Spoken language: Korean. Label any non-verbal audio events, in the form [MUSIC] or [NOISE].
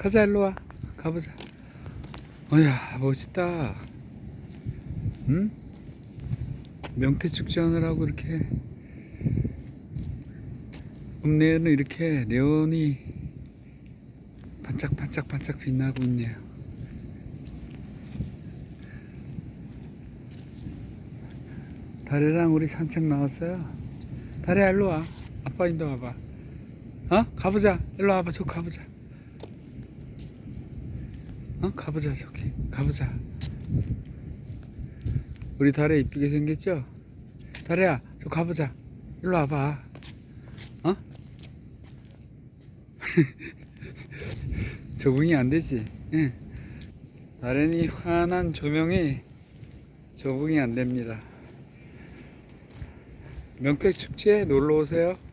가자 일로 와. 가보자. 어야 멋있다. 응? 명태 축제 하느라고 이렇게. 읍내에는 이렇게 네온이 반짝반짝 반짝 빛나고 있네요. 다리랑 우리 산책 나왔어요? 다리야 일로 와. 아빠 인도 와봐. 어? 가보자. 일로 와봐. 저 가보자 어? 가보자 저기 가보자 우리 다리 이쁘게 생겼죠? 다리야 저 가보자 일로 와봐 어? [LAUGHS] 적응이 안 되지 응. 다른이 환한 조명이 적응이 안 됩니다 명태 축제에 놀러 오세요